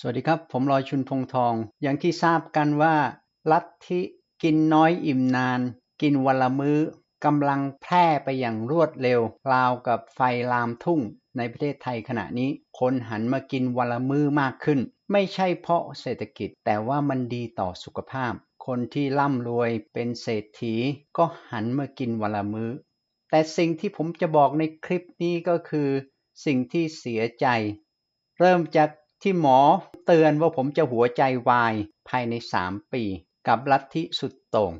สวัสดีครับ ผมลอยชุนพงทอง อย่างที่ทราบกันว่า ลัทธิกินน้อยอิ่มนาน กินวันละมื้อกำลังแพร่ไปอย่างรวดเร็ว ราวกับไฟลามทุ่งในประเทศไทยขณะนี้ คนหันมากินวันละมื้อมากขึ้น ไม่ใช่เพราะเศรษฐกิจ แต่ว่ามันดีต่อสุขภาพ คนที่ร่ำรวยเป็นเศรษฐี ก็หันมากินวันละมื้อ แต่สิ่งที่ผมจะบอกในคลิปนี้ก็คือ สิ่งที่เสียใจ เริ่มจาก ที่หมอเตือนว่าผมจะหัวใจวายภายใน 3 ปี กับลัทธิสุดโต่ง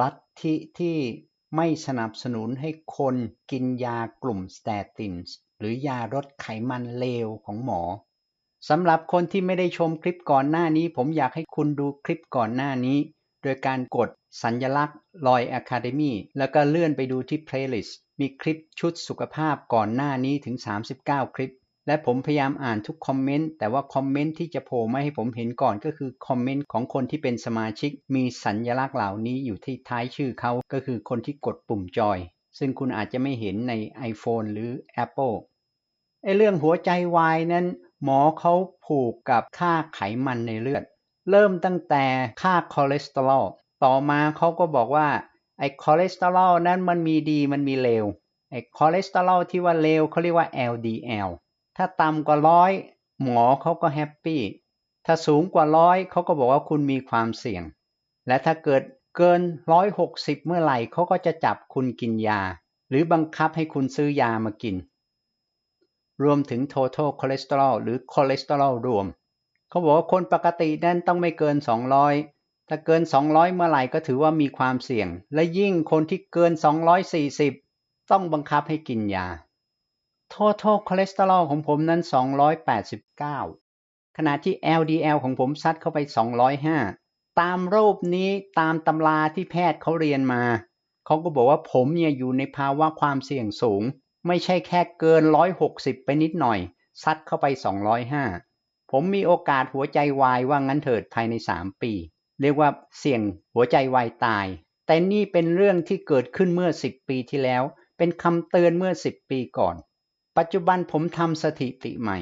ลัทธิที่ไม่สนับสนุนให้คนกินยากลุ่มสเตตินส์หรือยาลดไขมันเลวของหมอสำหรับคนที่ไม่ได้ชมคลิปก่อนหน้านี้ ผมอยากให้คุณดูคลิปก่อนหน้านี้ โดยการกดสัญญลักษณ์ลอย Academy แล้วก็เลื่อนไปดูที่ Playlist มีคลิปชุดสุขภาพก่อนหน้านี้ถึง 39 คลิป และผมพยายามอ่านทุกคอมเมนต์แต่ว่าคอมเมนต์ที่จะโผล่มาให้ผมเห็นก่อนก็คือคอมเมนต์ของคนที่เป็นสมาชิก มีสัญญลักษณ์เหล่านี้อยู่ที่ท้ายชื่อเขาก็คือคนที่กดปุ่มจอย ซึ่งคุณอาจจะไม่เห็นใน iPhone หรือ Apple ไอเรื่องหัวใจวายนั้น หมอเขาผูกกับค่าไขมันในเลือด เริ่มตั้งแต่ค่าคอเลสเตอรอลต่อมาเขาก็บอกว่าไอคอเลสเตอรอลนั้นมันมีดีมันมีเลวไอคอเลสเตอรอลที่ว่าเลวเขาเรียกว่า LDL ถ้าต่ำกว่าร้อยหมอเขาก็แฮปปี้ถ้าสูงกว่าร้อยเขาก็บอกว่าคุณมีความเสี่ยง และถ้าเกิดเกิน160เมื่อไหร่เขาก็จะจับคุณกินยา หรือบังคับให้คุณซื้อยามากิน รวมถึง total cholesterol หรือ cholesterol รวมเขาบอกว่าคนปกตินั้นต้องไม่เกิน 200 ถ้าเกิน 200 เมื่อไหร่ก็ถือว่ามีความเสี่ยง และยิ่งคนที่เกิน 240 ต้องบังคับให้กินยา total cholesterol ของผมนั้น 289 ขณะที่ LDL ของผมซัดเข้าไป 205 ตามรูปนี้ตามตำราที่แพทย์เขาเรียนมา เขาก็บอกว่าผมเนี่ยอยู่ในภาวะความเสี่ยงสูง ไม่ใช่แค่เกิน 160 ไปนิดหน่อย ซัดเข้าไป 205 ผมมีโอกาสหัวใจวายว่างั้นเถิดภายใน 3 ปี เรียกว่าเสี่ยงหัวใจวายตาย แต่นี่เป็นเรื่องที่เกิดขึ้นเมื่อ 10 ปีที่แล้ว เป็นคำเตือนเมื่อ 10 ปีก่อน ปัจจุบันผมทำสถิติใหม่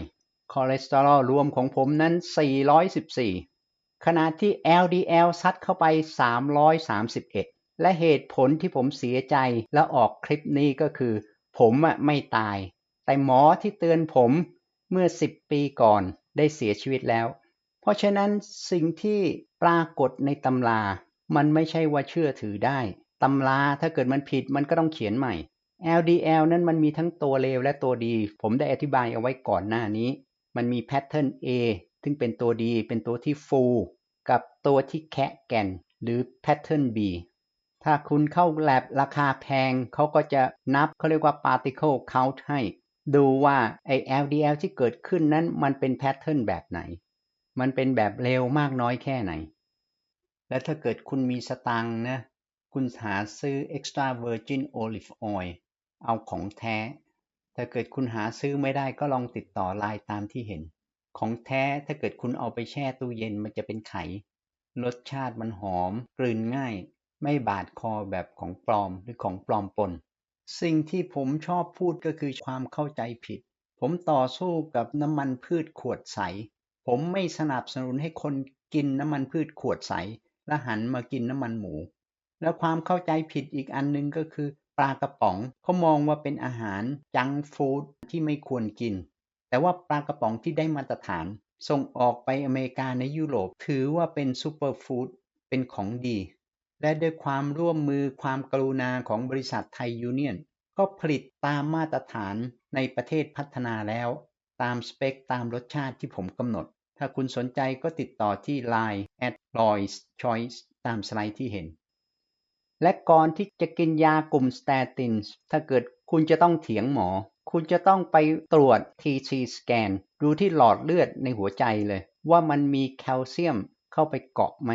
คอเลสเตอรอลรวมของผมนั้น 414 ขณะที่ LDL ซัดเข้าไป 331 และเหตุผลที่ผมเสียใจและออกคลิปนี้ก็คือ ผมอะไม่ตาย แต่หมอที่เตือนผมเมื่อ 10 ปีก่อนได้เสียชีวิตแล้ว เพราะฉะนั้นสิ่งที่ปรากฏในตำรา มันไม่ใช่ว่าเชื่อถือได้ ตำราถ้าเกิดมันผิดมันก็ต้องเขียนใหม่ LDL นั้นมันมีทั้งตัวเลวและตัวดี ผมได้อธิบายเอาไว้ก่อนหน้านี้ มันมีแพทเทิร์น A ซึ่งเป็นตัวดี เป็นตัวที่ฟู กับตัวที่แคะแก่น หรือแพทเทิร์น B ถ้าคุณเข้าแลบราคาแพง เขาก็จะนับเขาเรียกว่า particle count ให้ ดูว่าไอ้ LDL ที่เกิดขึ้นนั้นมันเป็นแพทเทิร์นแบบไหน มันเป็นแบบเร็วมากน้อยแค่ไหน และถ้าเกิดคุณมีสตังนะ คุณหาซื้อ extra virgin olive oil เอาของแท้ ถ้าเกิดคุณหาซื้อไม่ได้ก็ลองติดต่อไลน์ตามที่เห็น ของแท้ถ้าเกิดคุณเอาไปแช่ตู้เย็นมันจะเป็นไข รสชาติมันหอม กลืนง่าย ไม่บาดคอแบบของปลอมหรือของปลอมปน สิ่งที่ผมชอบพูดก็คือความเข้าใจผิด ผมต่อสู้กับน้ำมันพืชขวดใส ผมไม่สนับสนุนให้คนกินน้ำมันพืชขวดใสและหันมากินน้ำมันหมู แล้วความเข้าใจผิดอีกอันหนึงก็คือ ปลากระป๋องเขามองว่าเป็นอาหารจังฟู้ดที่ไม่ควรกิน แต่ว่าปลากระป๋องที่ได้มาตรฐาน ส่งออกไปอเมริกาในยุโรปถือว่าเป็นซูเปอร์ฟู้ดเป็นของดี และด้วยความร่วมมือความกรุณาของบริษัทไทยยูเนียน ก็ผลิตตามมาตรฐานในประเทศพัฒนาแล้ว ตามสเปคตามรสชาติที่ผมกำหนด ถ้าคุณสนใจก็ติดต่อที่ Line at Roy's Choice ตามสไลด์ที่เห็น และก่อนที่จะกินยากลุ่มสเตตินถ้าเกิดคุณจะต้องเถียงหมอ คุณจะต้องไปตรวจ TC scan ดูที่หลอดเลือดในหัวใจเลย ว่ามันมีแคลเซียมเข้าไปเกาะไหม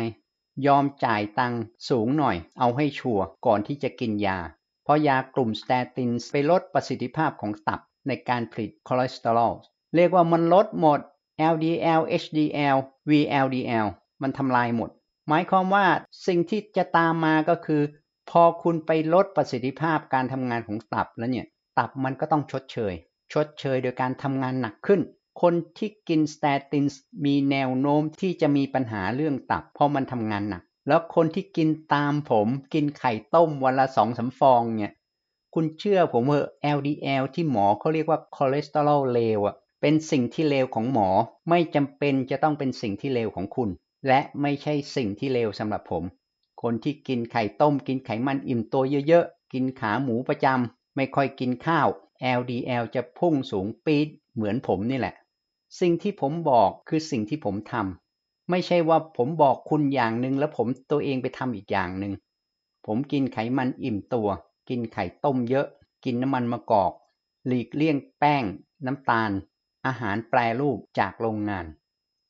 ยอมจ่ายตังค์สูงหน่อย เอาให้ชัวร์ก่อนที่จะกินยา เพราะยากลุ่มสเตตินไปลดประสิทธิภาพของตับในการผลิตคอเลสเตอรอลเรียกว่ามันลดหมด LDL HDL VLDL มันทำลายหมด หมายความว่าสิ่งที่จะตามมาก็คือ พอคุณไปลดประสิทธิภาพการทำงานของตับแล้วเนี่ย ตับมันก็ต้องชดเชย ชดเชยโดยการทำงานหนักขึ้น คนที่กินสเตตินมีแนวโน้มที่จะมีปัญหาเรื่องตับ เพราะมันทำงานหนัก แล้วคนที่กินตามผม กินไข่ต้มวันละสองสาฟองเนี่ยคุณเชื่อผมว่า LDL ที่หมอเขาเรียกว่าคอเลสเตอรอลเลวอะเป็นสิ่งที่เลวของหมอไม่จำเป็นจะต้องเป็นสิ่งที่เลวของคุณ และไม่ใช่สิ่งที่เลวสำหรับผม คนที่กินไข่ต้ม กินไขมันอิ่มตัวเยอะๆ กินขาหมูประจำไม่ค่อยกินข้าว LDL จะพุ่งสูงปี๊ดเหมือนผมนี่แหละ สิ่งที่ผมบอกคือสิ่งที่ผมทำไม่ใช่ว่าผมบอกคุณอย่างหนึ่งแล้วผมตัวเองไปทำอีกอย่างหนึ่งผมกินไขมันอิ่มตัว กินไข่ต้มเยอะ กินน้ำมันมะกอก หลีกเลี่ยงแป้ง น้ำตาล อาหารแปรรูปจากโรงงาน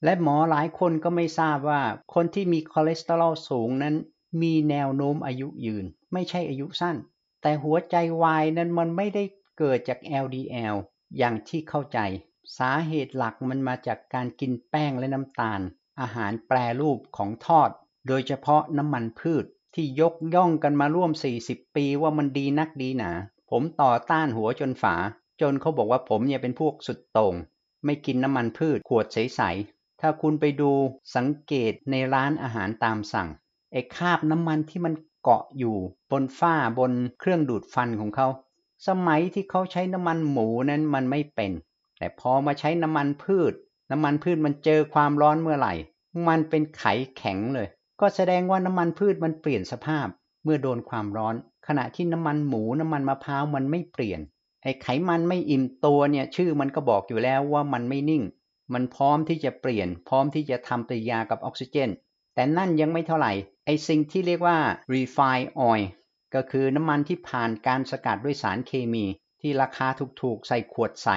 และหมอหลายคนก็ไม่ทราบว่า คนที่มีคอเลสเตอรอลสูงนั้น มีแนวโน้มอายุยืน ไม่ใช่อายุสั้น แต่หัวใจวายนั้นมันไม่ได้เกิดจาก LDL อย่างที่เข้าใจ สาเหตุหลักมันมาจากการกินแป้งและน้ำตาล อาหารแปรรูปของทอด โดยเฉพาะน้ำมันพืชที่ยกย่องกันมาร่วม 40 ปีว่ามันดีนักดีหนา ผมต่อต้านหัวจนฝา จนเขาบอกว่าผมเนี่ยเป็นพวกสุดโต่งไม่กินน้ำมันพืชขวดใส ถ้าคุณไปดูสังเกตในร้านอาหารตามสั่งไอ้คราบน้ำมันที่มันเกาะอยู่บนฝ้าบนเครื่องดูดฟันของเขา สมัยที่เขาใช้น้ำมันหมูนั้นมันไม่เป็น แต่พอมาใช้น้ำมันพืช น้ำมันพืชมันเจอความร้อนเมื่อไหร่ มันเป็นไขแข็งเลย ก็แสดงว่าน้ำมันพืชมันเปลี่ยนสภาพ เมื่อโดนความร้อน ขณะที่น้ำมันหมูน้ำมันมะพร้าวมันไม่เปลี่ยนไอ้ไขมันไม่อิ่มตัวเนี่ยชื่อมันก็บอกอยู่แล้วว่ามันไม่นิ่ง มันพร้อมที่จะเปลี่ยน พร้อมที่จะทำปฏิกิริยากับออกซิเจน แต่นั่นยังไม่เท่าไหร่ ไอสิ่งที่เรียกว่า refined oil ก็คือน้ำมันที่ผ่านการสกัดด้วยสารเคมี ที่ราคาถูกๆ ใส่ขวดใส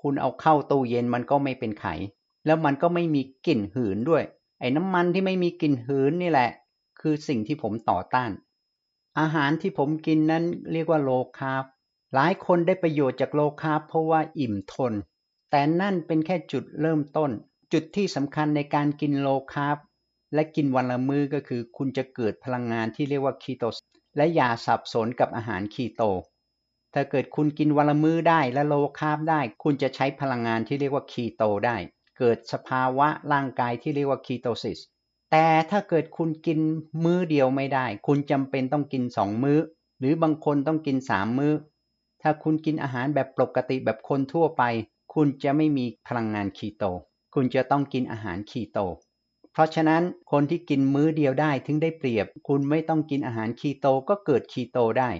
คุณเอาเข้าตู้เย็นมันก็ไม่เป็นไข แล้วมันก็ไม่มีกลิ่นหืนด้วย ไอ้น้ำมันที่ไม่มีกลิ่นหืนนี่แหละ คือสิ่งที่ผมต่อต้าน อาหารที่ผมกินนั้นเรียกว่าโลคาร์บหลายคนได้ประโยชน์จากโลคาร์บเพราะว่าอิ่มทน แต่นั่นเป็นแค่จุดเริ่มต้น จุดที่สำคัญในการกินโลคาร์บและกินวันละมื้อก็คือ คุณจะเกิดพลังงานที่เรียกว่าคีโตและอย่าสับสนกับอาหารคีโต ถ้าเกิดคุณกินวันละมื้อได้และโลคาร์บได้ คุณจะใช้พลังงานที่เรียกว่าคีโตได้ เกิดสภาวะร่างกายที่เรียกว่าคีโตซิสแต่ถ้าเกิดคุณกินมื้อเดียวไม่ได้ คุณจำเป็นต้องกินสองมื้อ หรือบางคนต้องกินสามมื้อ ถ้าคุณกินอาหารแบบปกติแบบคนทั่วไป คุณจะไม่มีพลังงานคีโต คุณจะต้องกินอาหารคีโต เพราะฉะนั้นคนที่กินมื้อเดียวได้ถึงได้เปรียบ คุณไม่ต้องกินอาหารคีโตก็เกิดคีโตได้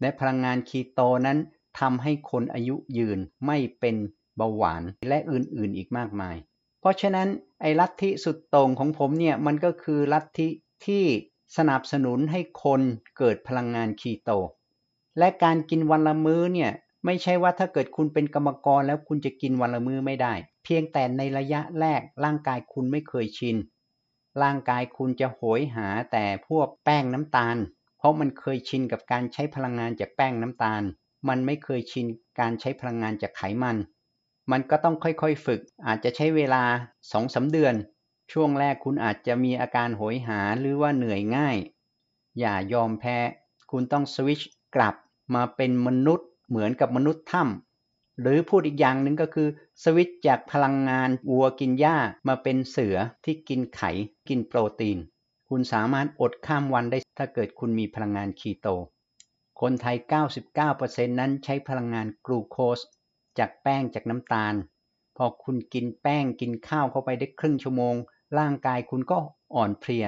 และพลังงานคีโตนั้นทำให้คนอายุยืนไม่เป็นเบาหวานและอื่นๆอีกมากมาย เพราะฉะนั้นไอ้ลัทธิสุดโต่งของผมเนี่ยมันก็คือลัทธิที่สนับสนุนให้คนเกิดพลังงานคีโต และการกินวันละมื้อเนี่ย ไม่ใช่ว่าถ้าเกิดคุณเป็นกรรมกรแล้วคุณจะกินวันละมื้อไม่ได้ เพียงแต่ในระยะแรกร่างกายคุณไม่เคยชิน ร่างกายคุณจะโหยหาแต่พวกแป้งน้ำตาล เพราะมันเคยชินกับการใช้พลังงานจากแป้งน้ำตาล มันไม่เคยชินการใช้พลังงานจากไขมัน มันก็ต้องค่อยๆฝึก อาจจะใช้เวลา2องสาเดือน ช่วงแรกคุณอาจจะมีอาการโหยหาหรือว่าเหนื่อยง่าย อย่ายอมแพ้ คุณต้องสวิชกลับมาเป็นมนุษย์ เหมือนกับมนุษย์ถ้ำหรือพูดอีกอย่างหนึ่งก็คือ สวิตจากพลังงานวัวกินหญ้ามาเป็นเสือที่กินไข กินโปรตีน คุณสามารถอดข้ามวันได้ถ้าเกิดคุณมีพลังงานคีโต คนไทย 99%นั้นใช้พลังงานกลูโคส จากแป้งจากน้ำตาล พอคุณกินแป้งกินข้าวเข้าไปได้ครึ่งชั่วโมง ร่างกายคุณก็อ่อนเพลีย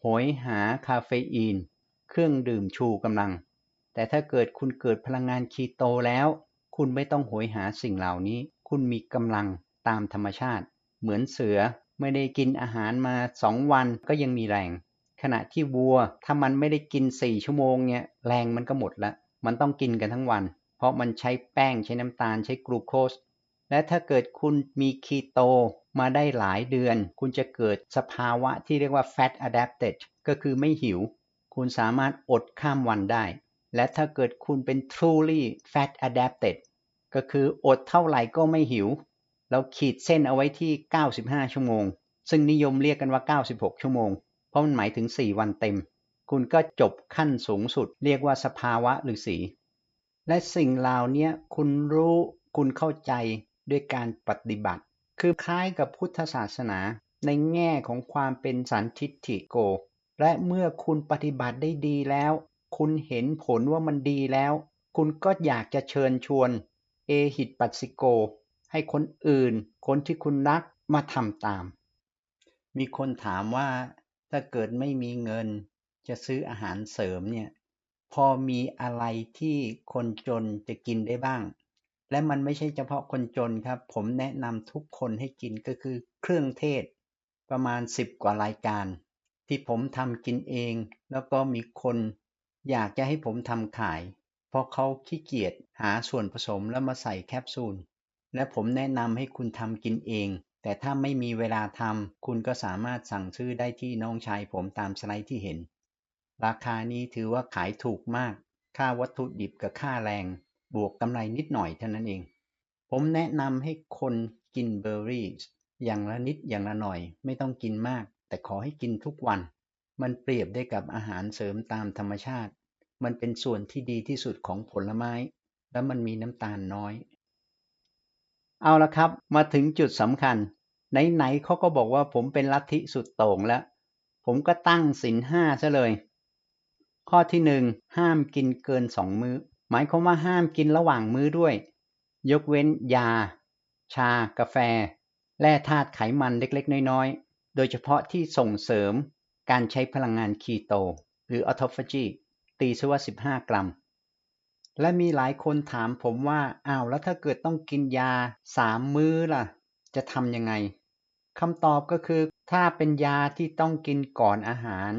โหยหาคาเฟอีน เครื่องดื่มชูกำลัง แต่ถ้าเกิดคุณเกิดพลังงานคีโตแล้ว คุณไม่ต้องโหยหาสิ่งเหล่านี้ คุณมีกำลังตามธรรมชาติ เหมือนเสือไม่ได้กินอาหารมาสองวันก็ยังมีแรง ขณะที่วัวถ้ามันไม่ได้กินสี่ชั่วโมงเนี่ยแรงมันก็หมดละ มันต้องกินกันทั้งวัน เพราะมันใช้แป้งใช้น้ำตาลใช้กลูโคส และถ้าเกิดคุณมีคีโตมาได้หลายเดือน คุณจะเกิดสภาวะที่เรียกว่า fat adapted ก็คือไม่หิว คุณสามารถอดข้ามวันได้ และถ้าเกิดคุณเป็น truly fat adapted ก็คืออดเท่าไหร่ก็ไม่หิว เราขีดเส้นเอาไว้ที่ 95 ชั่วโมง ซึ่งนิยมเรียกกันว่า 96 ชั่วโมง เพราะมันหมายถึง 4 วันเต็ม คุณก็จบขั้นสูงสุด เรียกว่าสภาวะฤาษีและสิ่งเหล่านี้คุณรู้คุณเข้าใจด้วยการปฏิบัติ คือคล้ายกับพุทธศาสนาในแง่ของความเป็นสันทิฏฐิโก และเมื่อคุณปฏิบัติได้ดีแล้ว คุณเห็นผลว่ามันดีแล้ว คุณก็อยากจะเชิญชวน เอหิตปัสสิโก ให้คนอื่น คนที่คุณรักมาทำตาม มีคนถามว่าถ้าเกิดไม่มีเงิน จะซื้ออาหารเสริมเนี่ย พอมีอะไรที่คนจนจะกินได้บ้าง และมันไม่ใช่เฉพาะคนจนครับ ผมแนะนำทุกคนให้กินก็คือเครื่องเทศ ประมาณ 10 กว่ารายการ ที่ผมทำกินเอง แล้วก็มีคน อยากจะให้ผมทำขาย เพราะเขาขี้เกียจหาส่วนผสมแล้วมาใส่แคปซูล และผมแนะนำให้คุณทำกินเอง แต่ถ้าไม่มีเวลาทำคุณก็สามารถสั่งซื้อได้ที่น้องชายผมตามสไลด์ที่เห็น ราคานี้ถือว่าขายถูกมาก ค่าวัตถุดิบกับค่าแรง บวกกำไรนิดหน่อยเท่านั้นเอง ผมแนะนำให้คนกินเบอร์รี่อย่างละนิดอย่างละหน่อย ไม่ต้องกินมาก แต่ขอให้กินทุกวัน มันเปรียบได้กับอาหารเสริมตามธรรมชาติ มันเป็นส่วนที่ดีที่สุดของผลไม้ และมันมีน้ำตาลน้อย เอาละครับ มาถึงจุดสำคัญ ไหนๆเขาก็บอกว่าผมเป็นลัทธิสุดโต่งแล้ว ผมก็ตั้งสินห้าซะเลย ข้อที่หนึ่งห้ามกินเกินสองมือ้อ หมายความว่าห้ามกินระหว่างมื้อด้วย ยกเว้นยา ชา กาแฟ แร่ธาตุไขมันเล็กๆ น้อยๆ โดยเฉพาะที่ส่งเสริม การใช้พลังงานคีโต หรือออโตฟจีตีซะว่า 15 กรัม และมีหลายคนถามผมว่า อ้าวแล้วถ้าเกิดต้องกินยา 3 มื้อล่ะ จะทำยังไงคำตอบก็คือ ถ้าเป็นยาที่ต้องกินก่อนอาหาร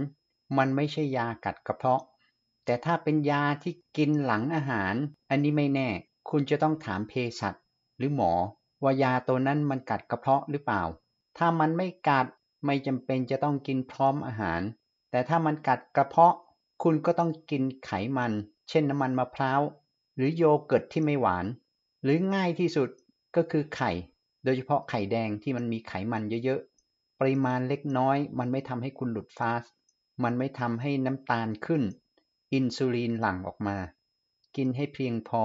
มันไม่ใช่ยากัดกระเพาะ แต่ถ้าเป็นยาที่กินหลังอาหาร อันนี้ไม่แน่ คุณจะต้องถามเภสัชหรือหมอ ว่ายาตัวนั้นมันกัดกระเพาะหรือเปล่า ถ้ามันไม่กัด ไม่จำเป็นจะต้องกินพร้อมอาหาร แต่ถ้ามันกัดกระเพาะ คุณก็ต้องกินไขมัน เช่นน้ำมันมะพร้าว หรือโยเกิร์ตที่ไม่หวาน หรือง่ายที่สุดก็คือไข่ โดยเฉพาะไข่แดงที่มันมีไขมันเยอะๆ ปริมาณเล็กน้อย มันไม่ทำให้คุณหลุดฟาสต์มันไม่ทำให้น้ำตาลขึ้น อินซูลินหลั่งออกมา กินให้เพียงพอ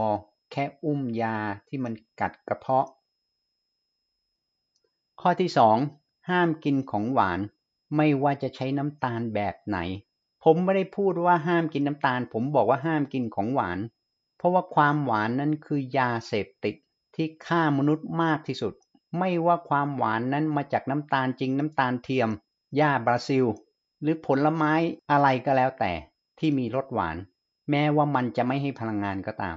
แค่อุ้มยาที่มันกัดกระเพาะ ข้อที่สอง ห้ามกินของหวาน ไม่ว่าจะใช้น้ำตาลแบบไหน ผมไม่ได้พูดว่าห้ามกินน้ำตาล ผมบอกว่าห้ามกินของหวาน เพราะว่าความหวานนั้นคือยาเสพติดที่ฆ่ามนุษย์มากที่สุด ไม่ว่าความหวานนั้นมาจากน้ำตาลจริงน้ำตาลเทียมหญ้าบราซิล หรือผลไม้อะไรก็แล้วแต่ที่มีรสหวาน แม้ว่ามันจะไม่ให้พลังงานก็ตาม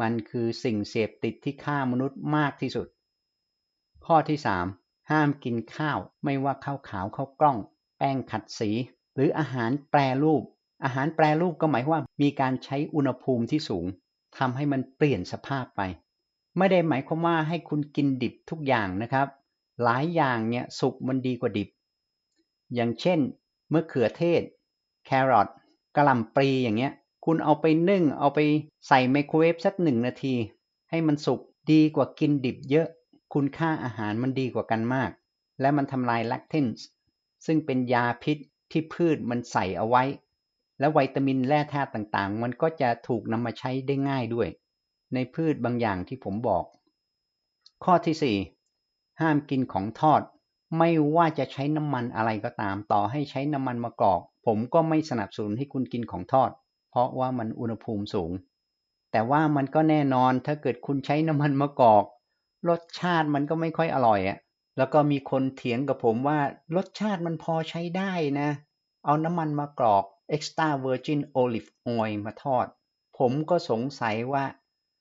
มันคือสิ่งเสพติดที่ฆ่ามนุษย์มากที่สุด ข้อที่สาม ห้ามกินข้าว ไม่ว่าข้าวขาวข้าวกล้อง แป้งขัดสี หรืออาหารแปรรูป อาหารแปรรูปก็หมายว่ามีการใช้อุณหภูมิที่สูงทำให้มันเปลี่ยนสภาพไป ไม่ได้หมายความว่าให้คุณกินดิบทุกอย่างนะครับ หลายอย่างเนี่ยสุกมันดีกว่าดิบ อย่างเช่นมะเขือเทศ แครอทกระหล่ำปลีอย่างเงี้ย คุณเอาไปนึ่งเอาไปใส่ไมโครเวฟสักหนึ่งนาที ให้มันสุกดีกว่ากินดิบเยอะ คุณค่าอาหารมันดีกว่ากันมาก และมันทำลายแลคตินส์ซึ่งเป็นยาพิษที่พืชมันใส่เอาไว้ และวิตามินแร่ธาตุต่างๆ มันก็จะถูกนำมาใช้ได้ง่ายด้วย ในพืชบางอย่างที่ผมบอก ข้อที่ 4 ห้ามกินของทอด ไม่ว่าจะใช้น้ำมันอะไรก็ตาม ต่อให้ใช้น้ำมันมะกอก ผมก็ไม่สนับสนุนให้คุณกินของทอด เพราะว่ามันอุณหภูมิสูง แต่ว่ามันก็แน่นอนถ้าเกิดคุณใช้น้ำมันมะกอก รสชาติมันก็ไม่ค่อยอร่อยอะ่ะ แล้วก็มีคนเถียงกับผมว่ารสชาติมันพอใช้ได้นะ เอาน้ำมันมากรอก extra virgin olive oil มาทอด ผมก็สงสัยว่า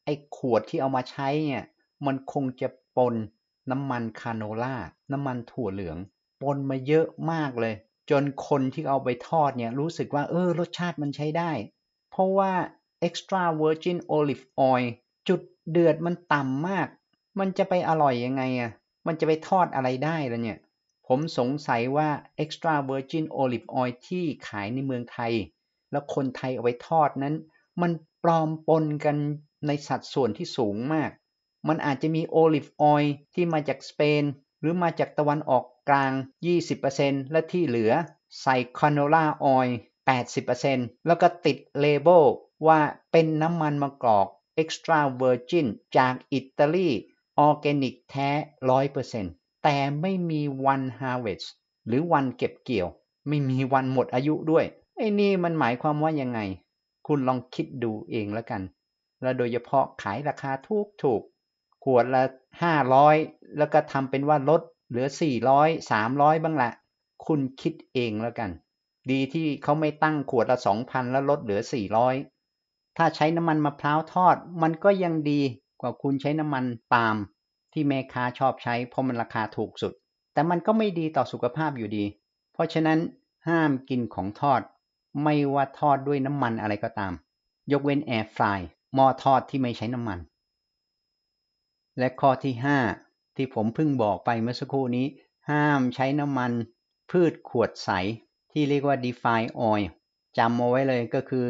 ไอ้ขวดที่เอามาใช้เนี่ย มันคงจะปนน้ำมันคาโนล่า น้ำมันถั่วเหลือง ปนมาเยอะมากเลย จนคนที่เอาไปทอดเนี่ยรู้สึกว่าเออรสชาติมันใช้ได้ เพราะว่า extra virgin olive oil จุดเดือดมันต่ำมาก มันจะไปอร่อยยังไงอะ มันจะไปทอดอะไรได้ล่ะเนี่ย ผมสงสัยว่า extra virgin olive oil ที่ขายในเมืองไทย แล้วคนไทยเอาไปทอดนั้น มันปลอมปนกันในสัดส่วนที่สูงมาก มันอาจจะมีโอลิฟออยล์ที่มาจากสเปน หรือมาจากตะวันออกกลาง 20%และที่เหลือใส่คาโนล่าออยล์80%แล้วก็ติดเลเบลว่าเป็นน้ำมันมะกอก extra virgin จากอิตาลี ออร์แกนิกแท้100%แต่ไม่มีวัน harvest หรือวันเก็บเกี่ยว ไม่มีวันหมดอายุด้วย ไอ้นี่มันหมายความว่ายังไง คุณลองคิดดูเองแล้วกัน แล้วโดยเฉพาะขายราคาถูกถูกขวดละ500แล้วก็ทำเป็นว่าลดเหลือ400 300บ้างละคุณคิดเองแล้วกัน ดีที่เขาไม่ตั้งขวดละ2,000แล้วลดเหลือ400ถ้าใช้น้ำมันมะพร้าวทอด มันก็ยังดี กว่าคุณใช้น้ำมันปาล์มที่แม่ค้าชอบใช้เพราะมันราคาถูกสุด แต่มันก็ไม่ดีต่อสุขภาพอยู่ดี เพราะฉะนั้นห้ามกินของทอด ไม่ว่าทอดด้วยน้ำมันอะไรก็ตาม ยกเว้นแอร์ฟรายหม้อทอดที่ไม่ใช้น้ำมัน และข้อที่ 5 ที่ผมเพิ่งบอกไปเมื่อสักครู่นี้ ห้ามใช้น้ำมัน พืชขวดใส ที่เรียกว่า define oil จำเอาไว้เลยก็คือ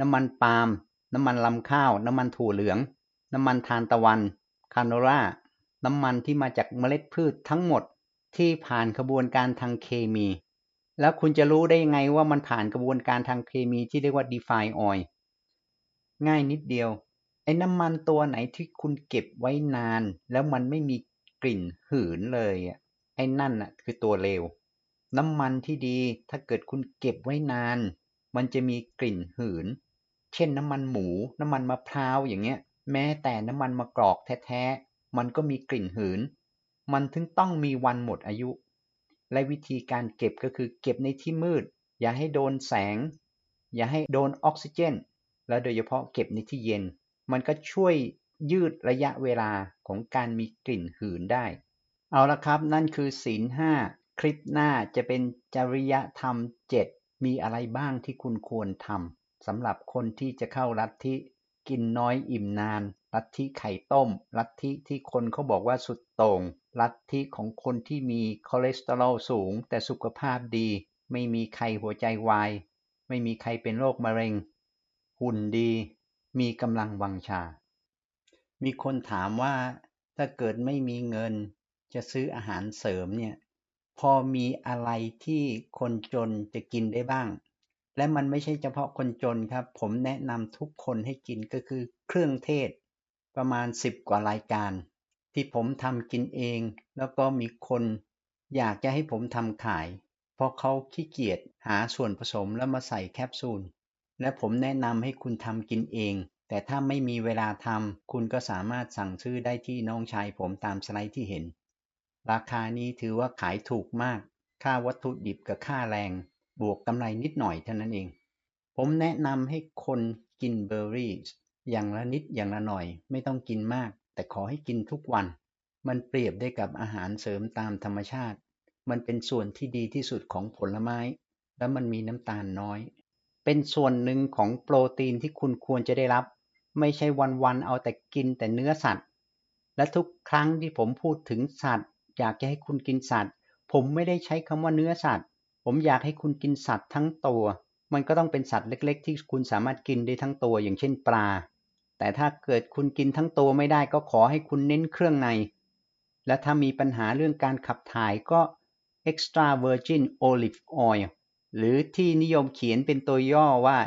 น้ำมันปาล์มน้ำมันลำข้าว น้ำมันถั่วเหลือง น้ำมันทานตะวัน คาโนราน้ำมันที่มาจากเมล็ดพืชทั้งหมดที่ผ่านกระบวนการทางเคมี แล้วคุณจะรู้ได้ยังไงว่ามันผ่านกระบวนการทางเคมีที่เรียกว่า define oil ง่ายนิดเดียว ไอ้น้ำมันตัวไหนที่คุณเก็บไว้นาน แล้วมันไม่มีกลิ่นหืนเลยอะไอ้นั่นน่ะคือตัวเลว น้ำมันที่ดีถ้าเกิดคุณเก็บไว้นาน มันจะมีกลิ่นหืน เช่นน้ำมันหมู น้ำมันมะพร้าวอย่างเงี้ย แม้แต่น้ำมันมะกรอกแท้ ๆ มันก็มีกลิ่นหืน มันถึงต้องมีวันหมดอายุ และวิธีการเก็บก็คือเก็บในที่มืด อย่าให้โดนแสง อย่าให้โดนออกซิเจน และโดยเฉพาะเก็บในที่เย็น มันก็ช่วยยืดระยะเวลาของการมีกลิ่นหืนได้ เอาละครับ นั่นคือศีลห้าคลิปหน้าจะเป็นจริยธรรม 7 มีอะไรบ้างที่คุณควรทำสำหรับคนที่จะเข้าลัฐทธิ กินน้อยอิ่มนาน ลัทธิไข่ต้ม ลัทธิที่คนเขาบอกว่าสุดโต่ง ลัทธิของคนที่มีคอเลสเตอรอลสูง แต่สุขภาพดี ไม่มีใครหัวใจวาย ไม่มีใครเป็นโรคมะเร็ง หุ่นดี มีกำลังวังชา มีคนถามว่าถ้าเกิดไม่มีเงิน จะซื้ออาหารเสริมเนี่ย พอมีอะไรที่คนจนจะกินได้บ้าง และมันไม่ใช่เฉพาะคนจนครับ ผมแนะนำทุกคนให้กินก็คือเครื่องเทศประมาณ 10 กว่ารายการ ที่ผมทำกินเอง แล้วก็มีคนอยากจะให้ผมทำขาย เพราะเขาขี้เกียจหาส่วนผสมแล้วมาใส่แคปซูล และผมแนะนำให้คุณทำกินเอง แต่ถ้าไม่มีเวลาทำคุณก็สามารถสั่งซื้อได้ที่น้องชายผมตามสไลด์ที่เห็น ราคานี้ถือว่าขายถูกมาก ค่าวัตถุดิบกับค่าแรง บวกกำไรนิดหน่อยเท่านั้นเอง ผมแนะนำให้คนกินเบอร์รี่อย่างละนิดอย่างละหน่อย ไม่ต้องกินมาก แต่ขอให้กินทุกวัน มันเปรียบได้กับอาหารเสริมตามธรรมชาติ มันเป็นส่วนที่ดีที่สุดของผลไม้ และมันมีน้ำตาลน้อย เป็นส่วนหนึ่งของโปรตีนที่คุณควรจะได้รับ ไม่ใช่วันๆเอาแต่กินแต่เนื้อสัตว์ และทุกครั้งที่ผมพูดถึงสัตว์ อยากจะให้คุณกินสัตว์ ผมไม่ได้ใช้คำว่าเนื้อสัตว์ ผมอยากให้คุณกินสัตว์ทั้งตัว มันก็ต้องเป็นสัตว์เล็ก ๆ ที่คุณสามารถกินได้ทั้งตัวอย่างเช่นปลา แต่ถ้าเกิดคุณกินทั้งตัวไม่ได้ก็ขอให้คุณเน้นเครื่องใน และถ้ามีปัญหาเรื่องการขับถ่ายก็ extra virgin olive oil หรือที่นิยมเขียนเป็นตัวย่อว่า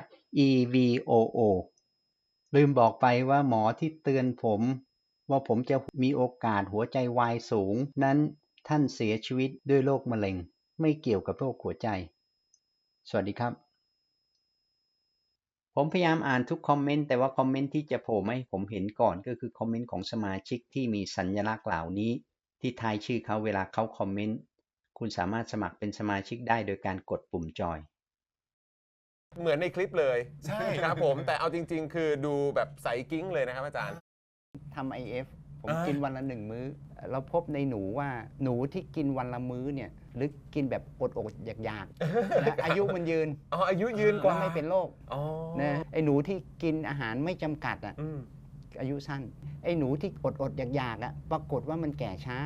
EVOO ลืมบอกไปว่าหมอที่เตือนผม ว่าผมจะมีโอกาสหัวใจวายสูง นั้นท่านเสียชีวิตด้วยโรคมะเร็ง ไม่เกี่ยวกับโรคหัวใจ สวัสดีครับ ผมพยายามอ่านทุกคอมเมนต์แต่ว่าคอมเมนต์ที่จะโผล่มาให้ผมเห็นก่อนก็คือคอมเมนต์ของสมาชิกที่มีสัญลักษณ์เหล่านี้ ที่ทายชื่อเขาเวลาเขาคอมเมนต์คุณสามารถสมัครเป็นสมาชิกได้โดยการกดปุ่มจอยเหมือนในคลิปเลยใช่ครับผมแต่เอาจริง ๆ คือดูแบบใสกิ้งเลยนะครับอาจารย์ทำ IF ผมอ่ากิ กินวันละหนึ่งมื้อ เราพบในหนูว่าหนูที่กินวันละมื้อเนี่ย หรือกินแบบอดๆอยากๆนะอายุมันยืนอ๋ออายุยืนกว่าและไม่เป็นโรคอ๋อนะไอ้หนูที่กินอาหารไม่จำกัดอะอืมอายุสั้น ไอ้หนูที่อดๆอยากๆอะปรากฏว่ามันแก่ช้า